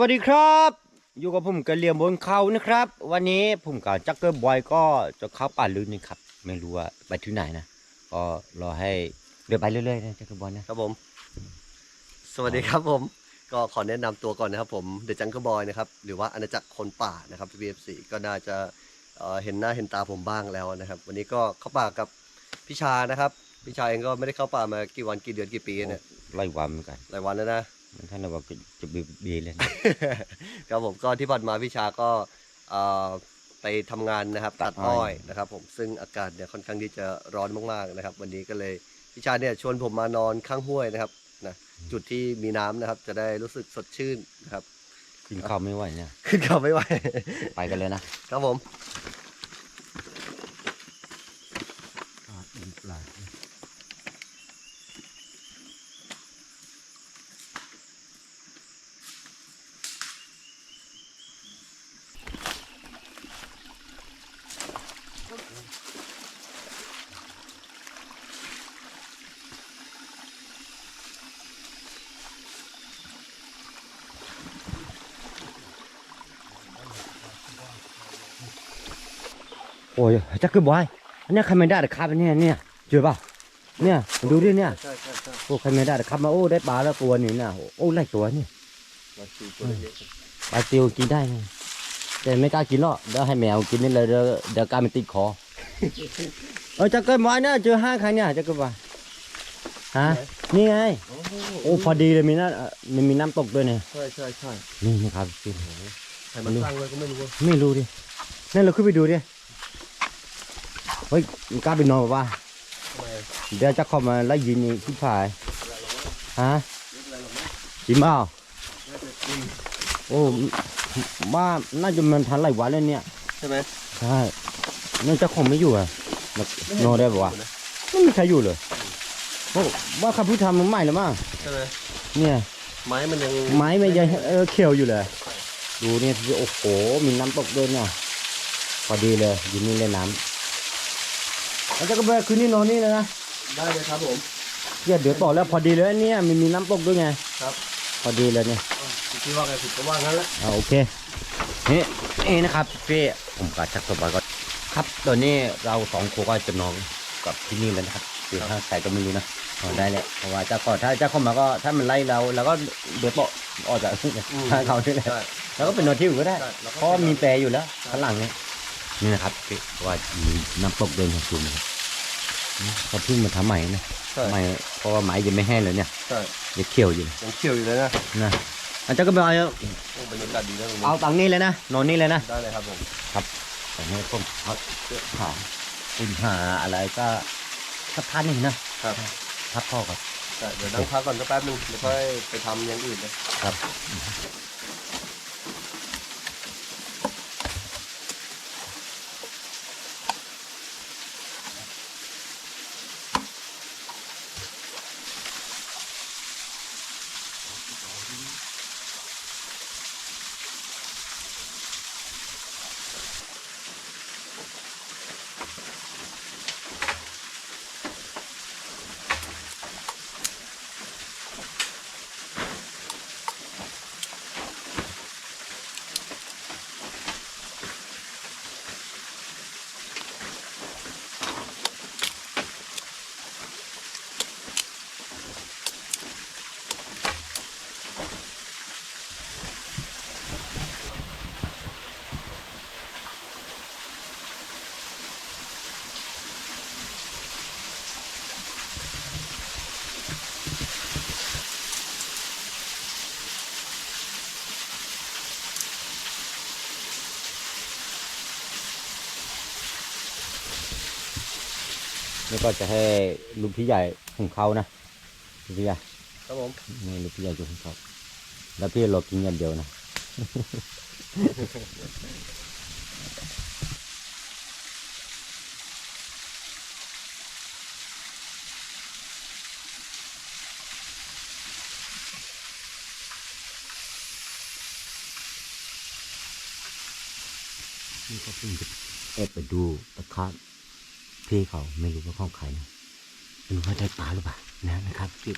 วัสดีครับ อยู่กับผมกระเหลี่ยมบนเขานะครับ วันนี้ผมกับจักเกอร์บอยก็จะเข้าป่าลึกนี่ครับ ไม่รู้ว่าไปที่ไหนนะก็รอให้เดินไปเรื่อยๆนะจักเกอร์บอยนะครับผม สวัสดีครับผม ก็ขอแนะนำตัวก่อนนะครับ ผมเด e j จัง l e b บอยนะครับหรือว่าอาณาจักรคนป่านะครับ VFC ก็น่าจะเอ่อเห็นหน้าเห็นตาผมบ้างแล้วนะครับ วันนี้ก็เข้าป่ากับพี่ชานะครับพี่ชาเองก็ไม่ได้เข้าป่ามากี่วันกี่เดือนกี่ปีเนี่ยไล่วันเหมือนกันหลายวันแล้วนะ มันท่านว่าจะบีบีเลยนะครับผมก็ที่ผ่านมาพี่ชาก็เอ่อไปทำงานนะครับตัดอ้อยนะครับ ผมซึ่งอากาศเนี่ยค่อนข้างที่จะร้อนมากๆนะครับ วันนี้ก็เลยพี่ชาเนี่ยชวนผมมานอนข้างห้วยนะครับนะจุดที่มีน้ำนะครับ จะได้รู้สึกสดชื่นนะครับ ขึ้นเขาไม่ไหวเนี่ย ขึ้นเขาไม่ไหว ไปกันเลยนะครับผม โอ้ยจักเกอร์บอยอันเนี้ยใครไม่ได้แต่ครับอันเนี้ยเนี่ยเจอเปล่าเนี่ยมาดูดิเนี่ยใช่ใช่ใช่โอ้ใครไม่ได้แต่ครับมาโอ้ได้ปลาแล้วตัวนี่นะโอ้ไล่ตัวนี่มาดูตัวเล็กปลาติวกินได้ไงแต่ไม่กล้ากินหรอกเดี๋ยวให้แมวกินนี่เลยเดี๋ยวเดี๋ยวกลายเป็นติดคอเออจักเกิดมาเนี่ยเจอห้าครั้งเนี่ยจักเกิดมาฮะนี่ไงๆโอ้โหโอ้พอดีเลยมีน้ำเอ่อมันมีน้ำตกด้วยเนี่ยใช่ใช่ใช่นี่นะครับพี่ใครมันสร้างเลยก็ไม่รู้ว่าไม่รู้ดินั่นเราขึ้นไปดูดิเฮ้ยมันกล้าไปนอนป่ะทำไมเดี๋ยวจะเข้ามาไล่ยิงนี่พี่ผายฮะจริงเปล่าน่าจะจริงโอ้ว่าน่าจะมันทันหลายวันแล้วเนี่ยใช่ไหมใช่นั่นเจ้าของไม่อยู่อะแบบนอนได้ป่าวะไม่มีใครอยู่เลยโอ้ว่าข้าพูดทำมันใหม่แล้วมั้งใช่ไหมเนี่ยไม้มันยังไม้ไม่ยังเออเขียวอยู่เลย ดูเนี่ยโอ้โหมีน้ำตกด้วยเนี่ยพอดีเลยยินนี่เล่นน้ำ แล้วเจะก็ไปคืนนี้นอนนี่เลยนะได้เลยครับผมเดี๋ยวเดี๋ยวต่อแล้วพอดีเลยเนี่ยมันมีน้ำตกด้วยไงครับพอดีเลยเนี่ยคิดว่าไงผิดก็ว่างั้นแหละอ่าโอเคนี่นี่นะครับพี่ผมกับจักรบอยก็ครับตอนนี้เราสองคนก็จะนอนกับที่นี่แล้วนะครับคือถ้าใครก็ไม่รู้นะเอาได้แหละเพราะว่าเจ้าก่อนถ้าเจ้าเข้ามาก็ถ้ามันไล่เราเราก็เดือดเปาะออกจากทางเขาด้วยแหละใช่แล้วก็เป็นนอนที่อื่นก็ได้ใช่แล้วก็เพราะว่ามีแปรอยู่แล้วข้างหลังเนี่ย นี่นะครับพี่ว่ามีน้ำตกเดินของคุณนะครับนี่เขาเพิ่งมาทำใหม่นะใช่ใหม่เพราะว่าไม้ยังไม่แห้งเลยเนี่ยใช่ยังเขียวอยู่เลยยังเขียวอยู่เลยนะนะอาจารย์ก็ไปเอาโอ้บรรยากาศดีนะตรงนี้เอาตังค์นี่เลยนะนอนนี่เลยนะได้เลยครับผมแต่ให้ผมพักเสื้อผ้าคุณหาอะไรก็สักพักหนึ่งนะครับพักพ่อก่อนใช่เดี๋ยวนั่งพักก่อนก็แป๊บนึงเดี๋ยวค่อยไปทำอย่างอื่นเลยครับ แล้วก็จะให้ลูกพี่ใหญ่ของเขานะลูกพี่ใหญ่ครับผมนี่ลูกพี่ใหญ่อยู่ของเขาแล้วพี่รอกินอย่างเดียวนะนี่ก็เพิ่งจะแอบไปดูตะคาบ พี่เขาไม่รู้ว่าข้องใครนะไม่รู้ว่าได้ปลาหรือเปล่านะนะครับพี่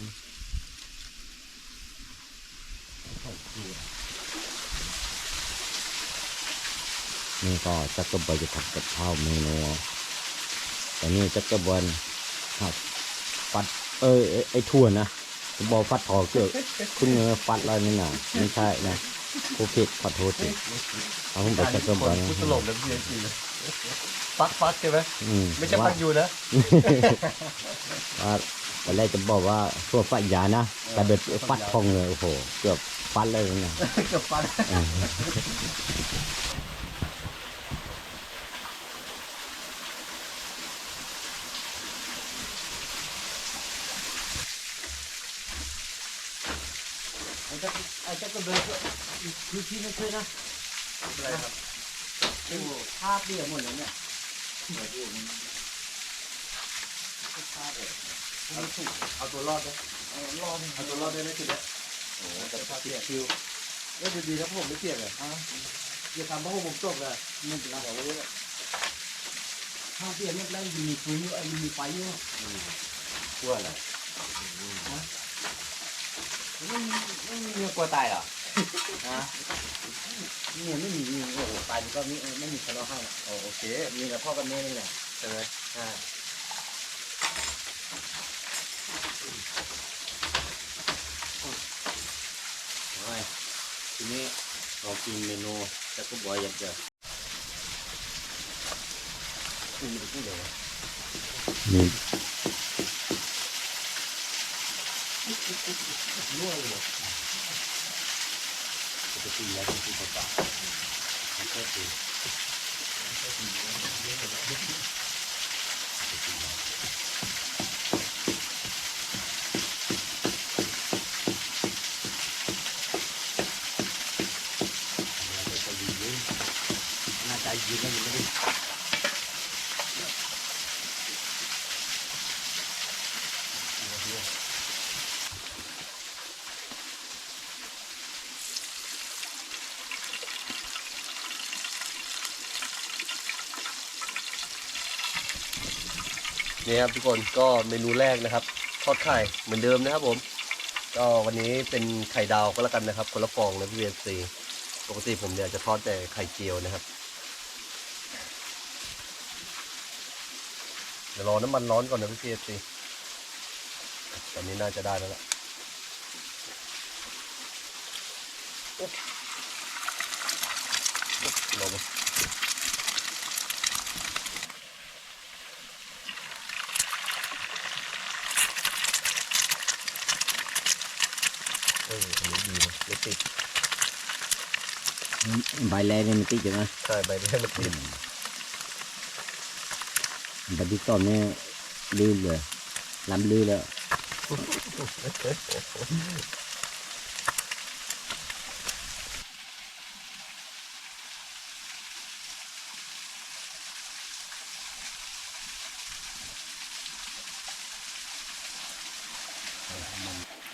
นี้นี่ก็จักรบอลจะทำกับข้าวเมนูแต่นี่จักรบอลครับ ฟัด เออไอ้ไอ้ทั่วนะผมบอกฟัดทอเกี่ยวคุณเงอฟัดแล้วนี่นะไม่ใช่นะผู้ผิดขอโทษทีเอาผมไปจักรบอลพูดตลกนะพี่เอ็นจีนะฟักฟักใช่ไหมอืไม่ใช่ฟักยูนะว่าตอนแรกจะบอกว่าพวกฟัดยานะแต่เบ็ดฟัดทองเลยโอ้โหเกือบฟัดเลยนะเกับฟัน ไอ้เจ้าไอ้เจ้าก็เดินคือที่ไม่เคยนะอะไรครับเป็นภาพเดียวหมดเลยเนี่ยเหมือนอยู่มันภาพเลยไม่ถูกเอาตัวรอดนะเอารอดเอาตัวรอดได้ไหมทีเนี้ยโอ้โหแต่ภาพเดียวคิวเล่นดีๆนะผมไม่เสี่ยงเลยอะอย่าทำเพราะผมจบเลยไม่เป็นไรบอกไว้เลยภาพเดียวเนี่ยแล้วมีปืนอยู่ไอ้มีไฟอยู่กลัวอะไรไม่มีไม่มี เมียกลัวตายเหรอฮะเนี่ยไม่มีเมียโอ้โหตายมันก็ไม่เออไม่มีใครร้องไห้หรอกโอโอเคมีแต่พ่อกับแม่นี่แหละใช่ไหมอ่าเอาไว้ทีนี้เรากินเมนูจักรบอยอย่างเดียวนี่มันพูดเลยวะนี่รั่วเลย เหรอปกติแล้วเป็นที่ปากไม่ใช่ตี น่าจะยืนแล้วยังไม่ได้ นี่ครับทุกคนก็เมนูแรกนะครับ ทอดไข่เหมือนเดิมนะครับผม ก็วันนี้เป็นไข่ดาวก็แล้วกันนะครับ คนละฟองนะพี่เอ็นซีปกติผมเนี่ยจะทอดแต่ไข่เจียวนะครับเดี๋ยวรอน้ำมันร้อนก่อนนะพี่เอ็นซีตอนนี้น่าจะได้แล้วล่ะรอมา เอออันนี้ดีนะไม่ ติดใบแรกนี่มันติดใช่ไหมใช่ใบนี้มันติดใบที่ต้นนี่ลื่นเลยลำลื่นแล้ว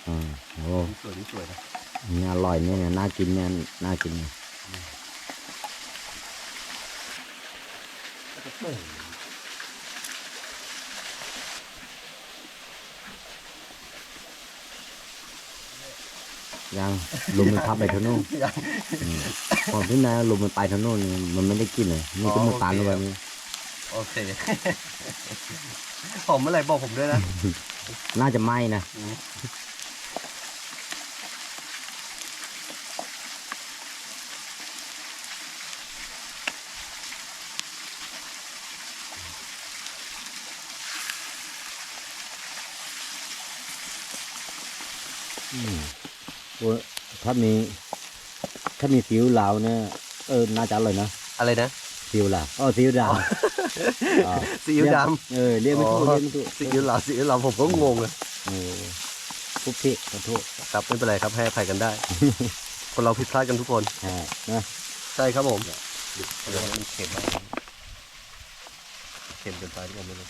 อ่าโอ้สวยนี่สวยนะ นี่อร่อยเนี่ยน่ากินเนี่ยน่ากินเนี่ยยังลมมันพับไปทางโน้นอืมพอพี่นายลมมันไปทางโน้นนี่มันไม่ได้กินเลยมันก็มันตานลงไปนี่โอเคผมเมื่อไหร่บอกผมด้วยนะ น่าจะไหม้นะ อืม อืมโอ้ย ถ้ามี ถ้ามีซีอิ๊วลาวเนี่ยเออน่าจะอร่อยนะอะไรนะซีอิ๊วลาวอ๋อซีอิ๊วดาวอ่าซีอิ๊วดเออเรียกไม่ถูกอ๋อเรียกไม่ถูกซีอิ๊วเหลาซีอิ๊วเหลาผมก็งงเลยเออปุ๊บพี่ขอโทษครับไม่เป็นไรครับให้อภัยกันได้ คนเราผิดพลาดกันทุกคน ใช่นะใช่ครับผมเดี๋ยวมันเค็มมากเค็มเกินไปที่ผมไม่รู้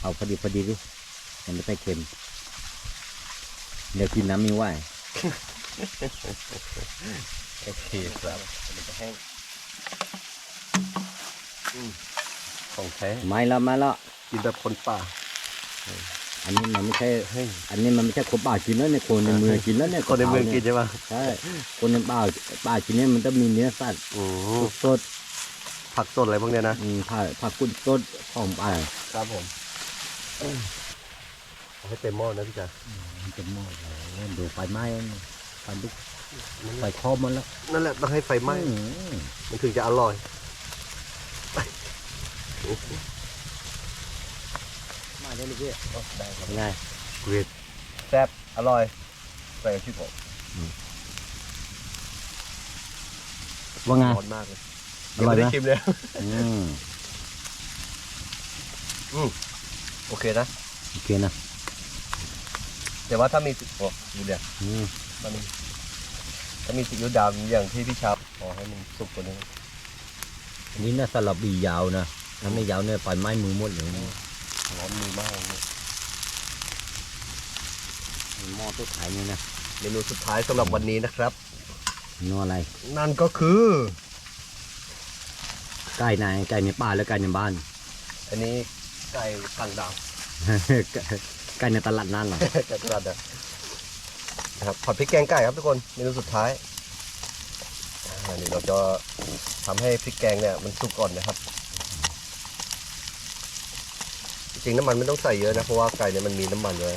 เอาพอดีพอดีดิมันไม่ใช่เค็ม เดี๋ยวกินน้ำไม่ไหวโอเคครับมันจะแห้งอืมของแท้ไม่ละไม่ละกินแบบคนป่า อันนี้มันไม่ใช่เฮ้ยอันนี้มันไม่ใช่คนป่ากินแล้วเนี่ยคนในเมืองกินแล้วเนี่ยคนในเมืองกินใช่ปะใช่คนในป่าป่ากินเนี่ยมันต้องมีเนื้อสัตว์อืมสดผักสดอะไรพวกเนี้ยนะๆอืมผักผักกุดสดของป่าครับผมเอา ให้เต็มหม้อนะพี่จ๋ามันจะหมดแล้วดูไฟไหม้ไฟลุกไฟครอบมันแล้วนั่นแหละต้องให้ไฟไหม้อืมมันถึงจะอร่อยมาได้เลยพี่ได้ครับไงเกรดแซ่บอร่อยใส่พริกผมว่าไงร้อนมากเลยอร่อยไหมงไม่ได้ชิมเลยอืมโอเคนะ โอเคนะ แต่ว่าถ้ามีโอ้ดูเนี่ยอืมถ้ามีถ้ามีซีอิ๊วดำอย่างที่พี่ชาบขอให้มันสุกกว่านี้อันนี้น่าสลับบียาวนะถ้าไม่ยาวเนี่ยไฟไหม้มือหมดเลยร้อนมือมากเลยหม้อตัวขายนี่นะเมนูสุดท้ายสำหรับวันนี้นะครับนัวอะไร นั่นก็คือไก่ในไก่ในป่าแล้วไก่ในบ้าน อันนี้ไก่ต่างดาว ไก่ในตลาดนั่นเหรอไก่ตลาดนะนะครับผัดพริกแกงไก่ครับทุกคนเมนูสุดท้ายอ่าเดี๋ยวเราจะทำให้พริกแกงเนี่ยมันสุกก่อนนะครับ จริงๆน้ำมันไม่ต้องใส่เยอะนะเพราะว่าไก่เนี่ยมันมีน้ำมันเลย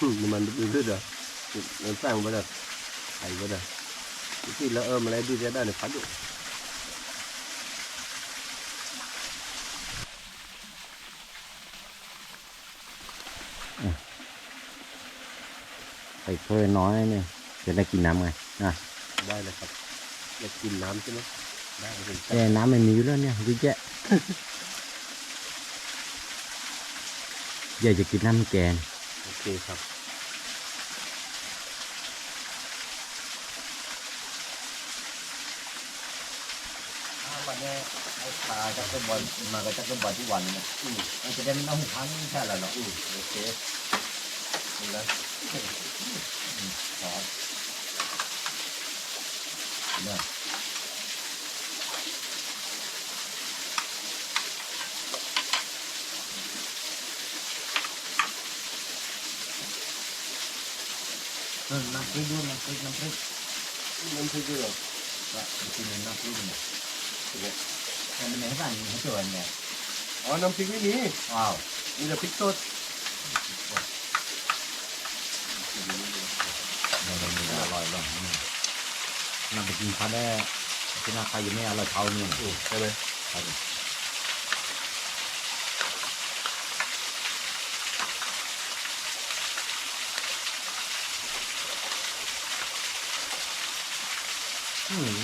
มันดูดเหรอน้ำแป้งไปเลยไข่ไปเลยที่แล้วเออมาแล้วดีจะได้ในพัดอยู่ใส่ถ้วยน้อยเนี่ยจะได้กินน้ำไงนะได้เลยครับอยากกินน้ำใช่ไหมได้เลยแต่น้ำมันมีอยู่แล้วเนี่ยเยอะแยะอยากจะกินน้ำแกง โอเคครับวันนี้ไอ้ปลาจักรบอลมากับจักรบอลที่วันเนี่ยมันจะได้ไม่ต้องพังแค่ละหรอกโอเคนี่นะ ครับเนี่ยเออน้ำพ ริกด้วยน้ำพริกน้ำพริกน้ำพริกด้วยเหรอก็กินน้ำพริกเนี่ยแต่มันไม่ให้สั่งให้ตัวเนี่ยอ๋อ น้ำพริกไม่มีว้าวมีแต่พริกสดอร่อยหรอกมันไปกินข้าวได้ที่น่าใครยังไม่อร่อยเท่าเนี่ยใช่ไหมครับ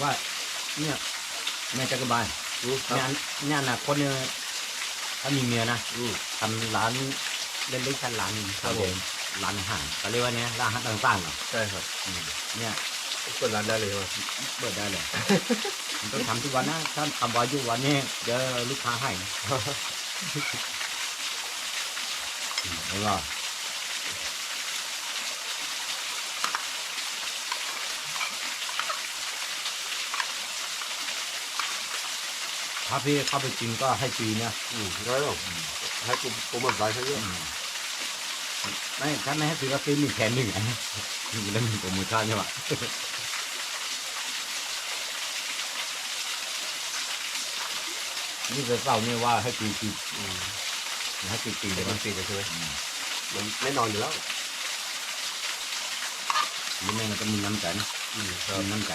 ว่า เนี่ยแม่จักรบาลอืมครัเนี่ยบเนี่ยอนะคนเนี่ยถ้ามีเมียนะอืม ทำร้านเล็กๆชั้นร้านครับผม ร้านอาหารเขาเรียกว่าเนี่ยร้านอาหารต่างๆเหรอใช่ครับอืมเนี่ย เปิดร้านได้เลยใช่ไหมเปิดได้เลย มันต้องทำทุกวันนะถ้าทำวันทุกวันนี่เดี๋ยวลูกค้าให้แล้วก็ ถ้าพี่เข้าไปกินก็ให้ปีนะอืมได้หรอให้กูโปรโมทร้านเขาเยอะไม่ถ้าไม่ให้ซื้อก็ซื้อหนึ่งแถมหนึ่งอะมีแล้วมีโปรโมชั่นใช่ปะนี่จะเศร้าเนี่ยว่าให้ปีปีอืมให้ปีปีเดี๋เลยวยมันปิดเลยใช่ไหมมันแน่นอนอยู่แล้วนี่แม่มันก็มีน้ำใจ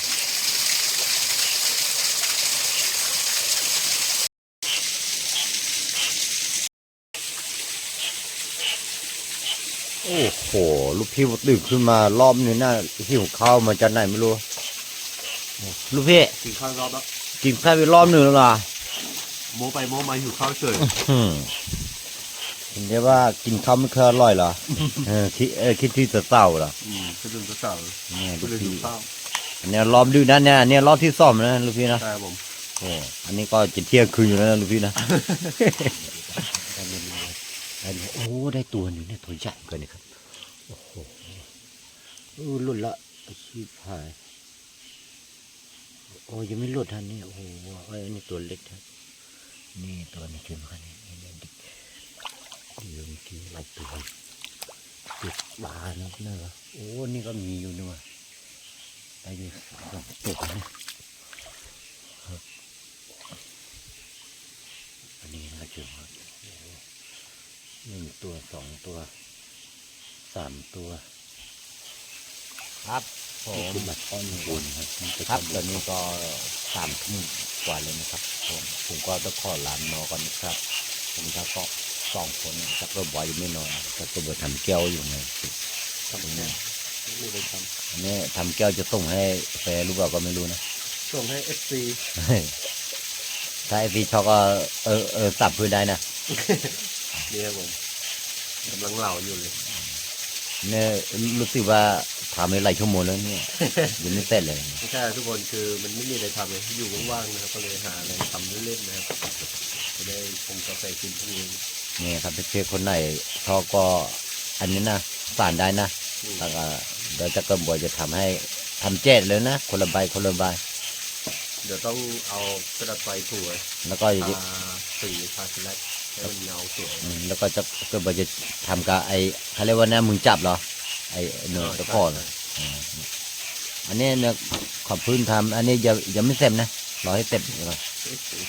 โอ้โห ลูกพี่ตื่นขึ้นมารอบนี้น่าหิวข้าวมาจากไหนไม่รู้ ลูกพี่กินข้าวรอบแล้วกินข้าวไปรอบหนึ่งแล้วล่ะโมไปโมมาหิวข้าวเฉยอืมเห็นได้ว่ากินข้าวไม่เคยอร่อยเหรอเออคิดเออคิดที่จะเศร้าเหรออืมก็ดึงกระเสาเนี่ยก็ลูกเลยหิพี่วข้าวอันเนี้ยรอบดึกนะเนี่ยเนี่ยรอบที่ซ่อมนะลูกพี่นะใช่ครับผมโอ้อันนี้ก็จะเที่ยงคืนอยู่แล้วนะลูกพี่นะ อันนี้โอ้ได้ตัวหนึ่งเนี่ยตัวใหญ่เกินนะครับโอ้โหลุดละชีพหายโอ้ยังไม่หลุดทันนี่โอ้โหอ้ยอันนี้ตัวเล็กครับนี่ตัวนี้ขึ้นมาเนี่ยนี่เนี่ยดิเดี๋ยวเมื่อกี้หลายตัวติดบานะเนี่ยเหรอโอ้นี่ก็มีอยู่นี่ว่ะได้อยู่สองตัวนะอันนี้นะจุดครับ หนึ่งตัวสองตัวสามตัวครับผมบัตรก้อนบุญครับครับตอนนี้ก็สามทุ่มกว่าเลยนะครับผมผมก็ต้องขอลานนอนก่อนนะครับ ผมจะก็สองคนนะครับก็บอยยังไม่นอนก็ตัวเบิดทำแก้วอยู่ไงทำแค่ไม่ได้ทอันนี้ทำแก้วจะส่งให้แฟนรู้เปล่าก็ไม่รู้นะำส่งให้เอฟซีถ้าไอพีชอบก็เออเออสับพื้นได้นะ นี่ครับผมกำลังเหล่าอยู่เลยเนี่ยรู้สึกว่าทำไปหลายชั่วโมงแล้วเนี่ยยังไม่เสร็จเลยไม่ใช่ทุกคนคือมันไม่มีอะไรทำเลยอยู่ว่างๆนะครับก็เลยหาอะไรทำเล่นๆนะครับจะได้ชงกาแฟกินพรุ่งนี้นี่ครับเพื่อนๆคนไหนชอบก็อันนี้นะสานได้นะอืมแล้วก็เดี๋ยวจะกระบวยจะทำให้ทำแจ้เลยนะ คนละใบคนละใบเดี๋ยวต้องเอากระดาษไฟถูไว้แล้วก็ทาสีทาสีแรก ให้มันเงาสวยอืมแล้วก็จะกระบวยจะทำกับไอ้เขาเรียกว่าหน้ามึงจับเหรอไอ้เนื้อตะกอนอืมอันนี้เนี่ยขอบพื้นทำอันนี้ยังยังไม่เสร็จนะรอให้เสร็จก่อน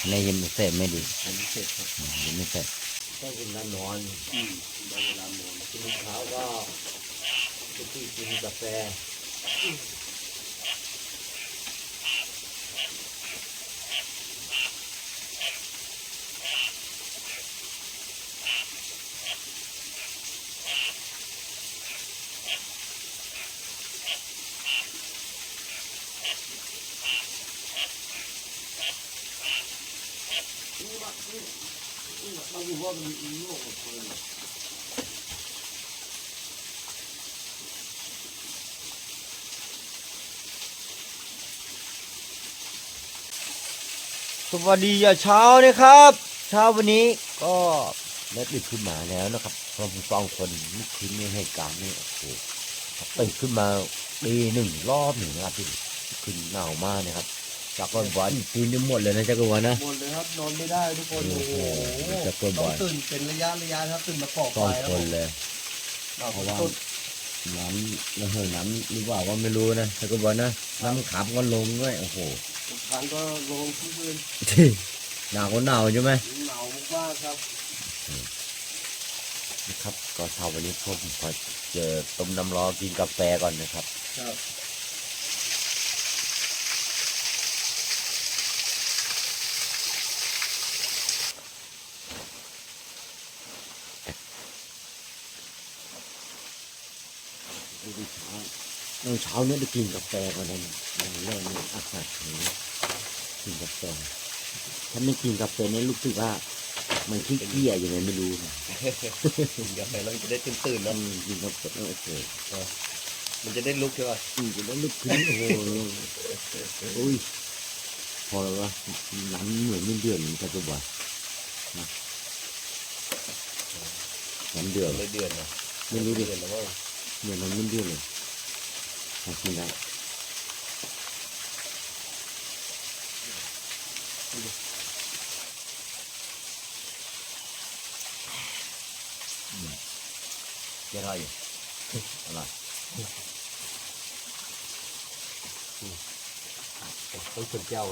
อันนี้ยังไม่เสร็จไม่ดีอันนี้เสร็จครับอืมยังไม่เสร็จก็คุณน้ำนอนอืมได้เวลานอนกินเช้าก็ทุกที่กินกาแฟ สวัสดีอย่าเช้านะครับ เช้าวันนี้ก็เล็ดดึกขึ้นมาแล้วนะครับเราะผมสองคนเมื่คืนนี้ให้การนี่โอ้โหตื่นขึ้นมาตีหนึ่งรอบหนึ่งนะครับพี่ขึ้นหนาวมากนะครับ จากก่อนวันคืนนี้หมดเลยนะจักรวาลนะ หมดเลยครับนอนไม่ได้ทุกคนโอ้โอ้โหโหจะเกินบ่ต้อองยตื่นเป็นระยะระยะนะครับตื่นมาปอกสองไฟแล้วคนเลยเราเพราะว่าต้นน้ำน้ำเหินน้ำหรือเปล่าก็ไม่รู้นะจักรวาลนะน้ำขับก็ลงด้วยโอ้โหบางครั้งก็ลงที่พื้นหนาวก็หนาวใช่ไหมหนาวมากๆครับนะครับก็เช้าวันนี้พวกผมขอเจอต้มน้ำร้อนกินกาแฟก่อนนะครับ ครับ ดูเช้า เมื่อเช้าเนี่ยได้กินกาแฟก่อนนะอย่างแรกเนี่ยอากาศนี้กินกาแฟถ้าไม่กินกาแฟเนี่ยรู้สึกว่า มันขี้เกียจยังไงไม่รู้นะกินกาแฟแล้วจะได้ตื่นตื่นๆต้แล้อวงกินกาแฟโอเคมันจะได้ลุกใช่ป่ะอืมจะได้ลุกขึ้นโอ้โหโอ้ยพอแล้ววะน้ำเหมือนไม่เดือดเหมือนกันตัวบ่อยนะน้ำเดือดเลยเดือนนะไม่รู้ดิเดือนแล้วว่าเหมือนมันไม่เดือดเลย หากินได้อืมเจ๊อร่อยอยู่อร่อยต้องชนแก้ว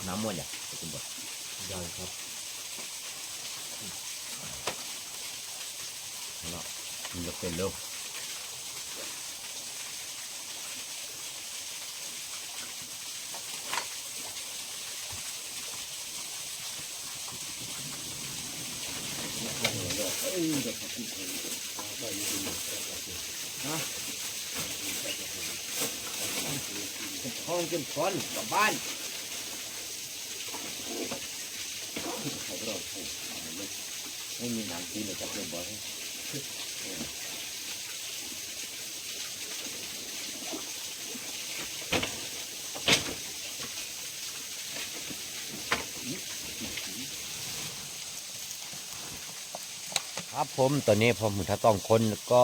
Kuna moja kubwa. Ndio hapo. Ndio. Ndio pelo. Hãy subscribe cho kênh Ghiền Mì Gõ Để không bỏ lỡ những video hấp dẫn นี่ยต้องตื่นเพื่อนแล้วมั้ยน้ำมั่วจ้ะคุณบอกยังครับเนาะมันจะเป็นเร็วมีเด็กขับกินเองนะเก็บท้องเก็บก้อนกลับบ้านไม่มีหนังกินเลยจับเรื่องบอลครับผมตอนนี้ผมถ้าต้องคนก็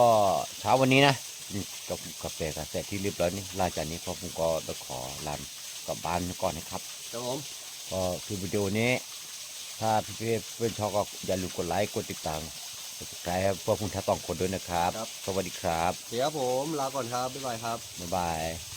เช้าวันนี้นะกินกับกาแฟกาแฟที่เรียบร้อยนี่หลังจากนี้ผมก็จะขอลากลับบ้านก่อนนะครับครับผมก็คือวิดีโอนี้ ถ้าพี่ๆเพื่อนชอบก็อย่าลืมกดไลค์กดติดตามกดติดตามให้พวกคุณถ้าต้องคนด้วยนะครับ สวัสดีครับ เดี๋ยวผมลาก่อนครับ บ๊ายบายครับ บ๊ายบาย